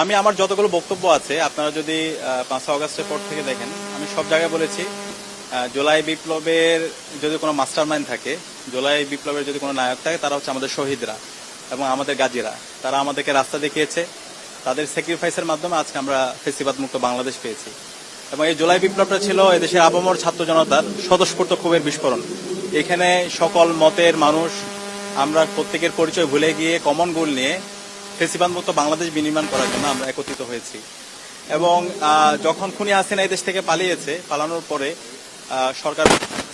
আমি আমার যতগুলো বক্তব্য আছে, আপনারা যদি পাঁচই আগস্টের পর থেকে দেখেন, আমি সব জায়গায় বলেছি জুলাই বিপ্লবের যদি কোনো মাস্টার মাইন্ড থাকে, জুলাই বিপ্লবের যদি কোনো নায়ক থাকে, তারা হচ্ছে আমাদের শহীদরা এবং আমাদের গাজীরা। তারা আমাদেরকে রাস্তা দেখিয়েছে, তাদের স্যাক্রিফাইসের মাধ্যমে আজকে আমরা ফেসিবাদ মুক্ত বাংলাদেশ পেয়েছি। এবং এই জুলাই বিপ্লবটা ছিল এদেশের আবমর ছাত্র জনতার স্বতঃস্ফূর্ত ক্ষোভের বিস্ফোরণ। এখানে সকল মতের মানুষ, আমরা প্রত্যেকের পরিচয় ভুলে গিয়ে কমন গোল নিয়ে ফেসিবাদ মুক্ত বাংলাদেশ বিনির্মাণ করার জন্য আমরা একত্রিত হয়েছি। এবং যখন খুনি হাসিনা এই দেশ থেকে পালিয়েছে, পালানোর পরে সরকার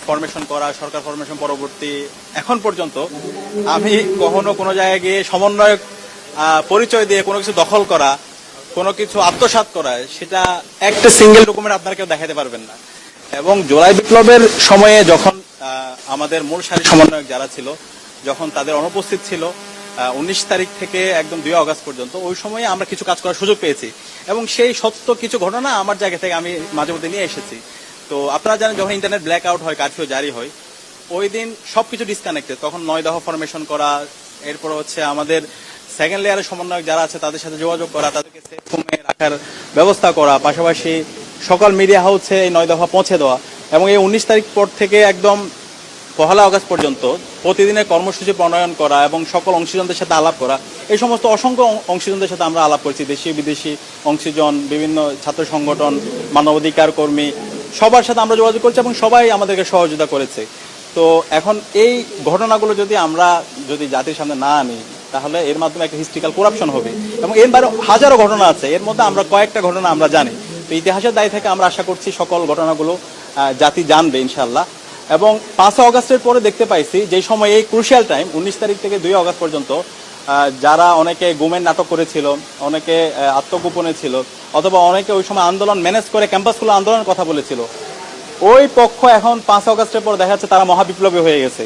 ফরমেশন করা, সরকার ফরমেশন পরবর্তী, এখন পর্যন্ত আমি কখনো কোনো জায়গায় গিয়ে সমন্বয়ক পরিচয় দিয়ে কোনো কিছু দখল করা, কোনো কিছু আত্মসাৎ করা, সেটা একটা সিঙ্গেল ডকুমেন্ট আপনারা কেউ দেখাতে পারবেন না। এবং জোলাই বিপ্লবের সময়ে যখন আমাদের মূল সারি সমন্বয়ক যারা ছিল, যখন তাদের অনুপস্থিত ছিল উনিশ তারিখ থেকে একদম দুই আগস্ট পর্যন্ত। ওই সময়ে আমরা কিছু কাজ করার সুযোগ পেয়েছি। এবং সেই সত্য কিছু ঘটনা আমার জায়গা থেকে আমি মাঝে মধ্যে নিয়ে এসেছি। তো আপনারা জানেন, যখন ইন্টারনেট ব্ল্যাক আউট হয় কারফিউ জারি হয়, ওই দিন সবকিছু ডিসকানেক্টেড তখন নয় দফা ফরমেশন করা, এরপর হচ্ছে আমাদের সেকেন্ড লেয়ারের সমন্বয়ক যারা আছে, তাদের সাথে যোগাযোগ করা, তাদেরকে সেফ রুমে রাখার ব্যবস্থা করা, পাশাপাশি সকল মিডিয়া হাউসে এই নয় দফা পৌঁছে দেওয়া। এবং এই উনিশ তারিখ পর থেকে একদম পহেলা আগস্ট পর্যন্ত প্রতিদিনের কর্মসূচি প্রণয়ন করা এবং সকল অংশীজনদের সাথে আলাপ করা, এই সমস্ত অসংখ্য অংশীজনদের সাথে আমরা আলাপ করছি, দেশি, বিদেশি অংশীজন, বিভিন্ন ছাত্র সংগঠন, মানবাধিকার কর্মী, সবার সাথে আমরা যোগাযোগ করছি এবং সবাই আমাদেরকে সহযোগিতা করেছে। তো এখন এই ঘটনাগুলো যদি আমরা যদি জাতির সামনে না আনি, তাহলে এর মাধ্যমে একটা হিস্ট্রিক্যাল করাপশন হবে এবং এর বাইরে হাজারো ঘটনা আছে, এর মধ্যে আমরা কয়েকটা ঘটনা আমরা জানি। তো ইতিহাসের দায় থেকে আমরা আশা করছি সকল ঘটনাগুলো জাতি জানবে ইনশাল্লাহ এবং পাঁচই অগস্টের পরে দেখতে পাইছি যে সময় এই ক্রুশিয়াল টাইম উনিশ তারিখ থেকে দুই অগস্ট পর্যন্ত যারা অনেকে গুমের নাটক করেছিল, অনেকে আত্মগোপনে ছিল, অথবা অনেকে ওই সময় আন্দোলন ম্যানেজ করে ক্যাম্পাসগুলো আন্দোলনের কথা বলেছিল, ওই পক্ষ এখন পাঁচ অগস্টের পর দেখা যাচ্ছে তারা মহাবিপ্লবী হয়ে গেছে।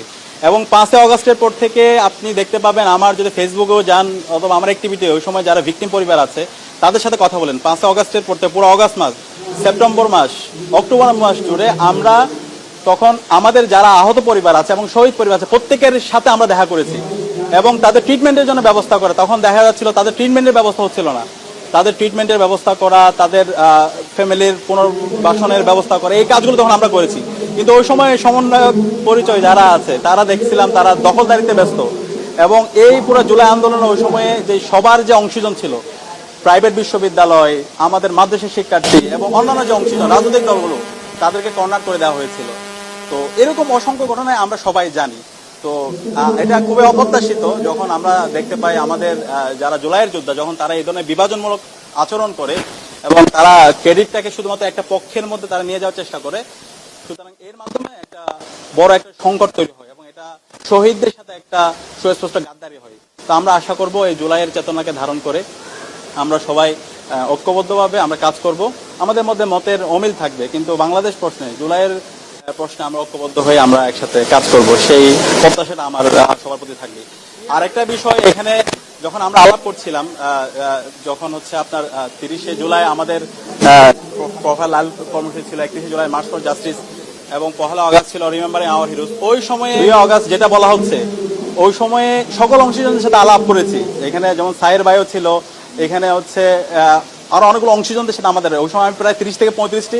এবং পাঁচই অগস্টের পর থেকে আপনি দেখতে পাবেন, আমার যদি ফেসবুকেও যান, অথবা আমার অ্যাক্টিভিটি ওই সময় যারা ভিকটিম পরিবার আছে, তাদের সাথে কথা বলেন। পাঁচই অগস্টের পর থেকে পুরো অগস্ট মাস সেপ্টেম্বর মাস অক্টোবর মাস জুড়ে আমরা তখন আমাদের যারা আহত পরিবার আছে এবং শহীদ পরিবার আছে, প্রত্যেকের সাথে আমরা দেখা করেছি এবং তাদের ট্রিটমেন্টের জন্য ব্যবস্থা করে। তখন দেখা যাচ্ছিল তাদের ট্রিটমেন্টের ব্যবস্থা হচ্ছিল না। তাদের ট্রিটমেন্টের ব্যবস্থা করা, তাদের ফ্যামিলির পুনর্বাসনের ব্যবস্থা করা, এই কাজগুলো তখন আমরা করেছি। কিন্তু ওই সময় সমন্বয়ক পরিচয় যারা আছে, তারা দেখছিলাম তারা দখলদারিতে ব্যস্ত। এবং এই পুরো জুলাই আন্দোলনে ওই সময়ে যে সবার যে অংশীজন ছিল, প্রাইভেট বিশ্ববিদ্যালয়, আমাদের মাদ্রাসা শিক্ষার্থী এবং অন্যান্য যে অংশীজন, রাজনৈতিক দলগুলো, তাদেরকে কর্নার করে দেওয়া হয়েছিল। তো এরকম অসংখ্য ঘটনায় আমরা সবাই জানি। তো এটা খুবই অপ্রত্যাশিত যখন আমরা দেখতে পাই আমাদের যারা জুলাইয়ের যোদ্ধা, যখন তারা এই ধরনের বিভাজনমূলক আচরণ করে এবং তারা ক্রেডিটটাকে শুধুমাত্র একটা পক্ষের মধ্যে তারা নিয়ে যাওয়ার চেষ্টা করে, সুতরাং এর মাধ্যমে একটা বড় একটা সংকট তৈরি হয় এবং এটা শহীদদের সাথে একটা সুস্পষ্ট গাদ্দারি হয়। তো আমরা আশা করব এই জুলাইয়ের চেতনাকে ধারণ করে আমরা সবাই ঐক্যবদ্ধভাবে আমরা কাজ করব। আমাদের মধ্যে মতের অমিল থাকবে, কিন্তু বাংলাদেশ প্রশ্নে জুলাইয়ের প্রশ্নে আমরা ঐক্যবদ্ধ হয়ে আমরা একসাথে কাজ করব। সেই প্রত্যাশাটা আমার সবার প্রতি থাকবে। আর একটা বিষয়, এখানে যখন আমরা আলাপ করছিলাম যখন হচ্ছে আপনার তিরিশে জুলাই আমাদের প্রফাইল লাল কর্মসূচি ছিল, একত্রিশে জুলাই মার্চ ফর জাস্টিস এবং পহেলা অগাস্ট ছিল রিমেম্বারিং আওয়ার হিরোজ ওই সময়ে অগাস্ট যেটা বলা হচ্ছে, ওই সময়ে সকল অংশীজনদের সাথে আলাপ করেছি। এখানে যেমন সায়ের ভাইও ছিল, এখানে হচ্ছে আরও অনেকগুলো অংশীজনদের সাথে আমাদের, ওই সময় প্রায় তিরিশ থেকে পঁয়ত্রিশটি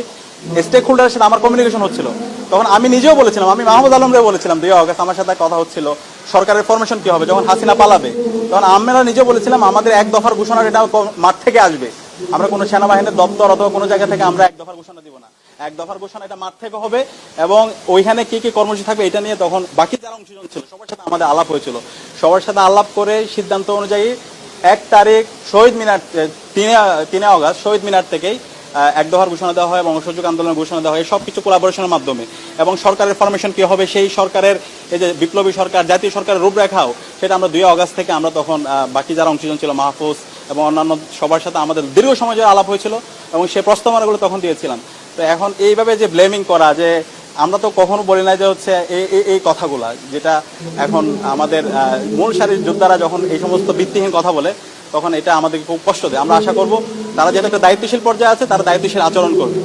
স্টেক হোল্ডারের সাথে আমার কমিউনিকেশন হচ্ছিল। তখন আমি নিজেও বলেছিলাম, আমি মাহমুদ আলমরে বলেছিলাম, দুই আগস্ট আমার সাথে কথা হচ্ছিল, সরকারের ফরমেশন কি হবে? যখন হাসিনা পালাবে, তখন আমরা নিজেও বলেছিলাম, আমাদের এক দফার ঘোষণা এটা মাঠ থেকে আসবে। আমরা কোনো সেনাবাহিনীর দপ্তর অথবা কোনো জায়গা থেকে আমরা এক দফার ঘোষণা দিব না। এক দফার ঘোষণা এটা মাঠ থেকে হবে এবং ওইখানে কি কি কর্মসূচি থাকবে এটা নিয়ে তখন বাকি যারা অংশীজন ছিল, সবার সাথে আমাদের আলাপ হয়েছিল। সবার সাথে আলাপ করে সিদ্ধান্ত অনুযায়ী এক তারিখ শহীদ মিনার তিনে তিনে অগাস্ট, শহীদ মিনার থেকেই আহ, এক দফার ঘোষণা দেওয়া হয় এবং অসহযোগ আন্দোলনের ঘোষণা দেওয়া হয় সব কিছু কোলাবোরেশনের মাধ্যমে। এবং সরকারের ফরমেশন কি হবে সেই সরকারের এই যে বিপ্লবী সরকার জাতীয় সরকারের রূপরেখাও সেটা আমরা দুই অগাস্ট থেকে আমরা তখন বাকি যারা অংশীজন ছিল মাহফুজ এবং অন্যান্য সবার সাথে আমাদের দীর্ঘ সময় ধরে আলাপ হয়েছিল এবং সেই প্রস্তাবনাগুলো তখন দিয়েছিলাম। তো এখন এইভাবে যে ব্লেমিং করা যে আমরা তো কখনো বলি না যে হচ্ছে এই কথাগুলা যেটা এখন আমাদের মূল সারির যোদ্ধারা যখন এই সমস্ত ভিত্তিহীন কথা বলে তখন এটা আমাদেরকে খুব কষ্ট দেয়। আমরা আশা করব তারা যেহেতু একটা দায়িত্বশীল পর্যায়ে আছে তারা দায়িত্বশীল আচরণ করবে।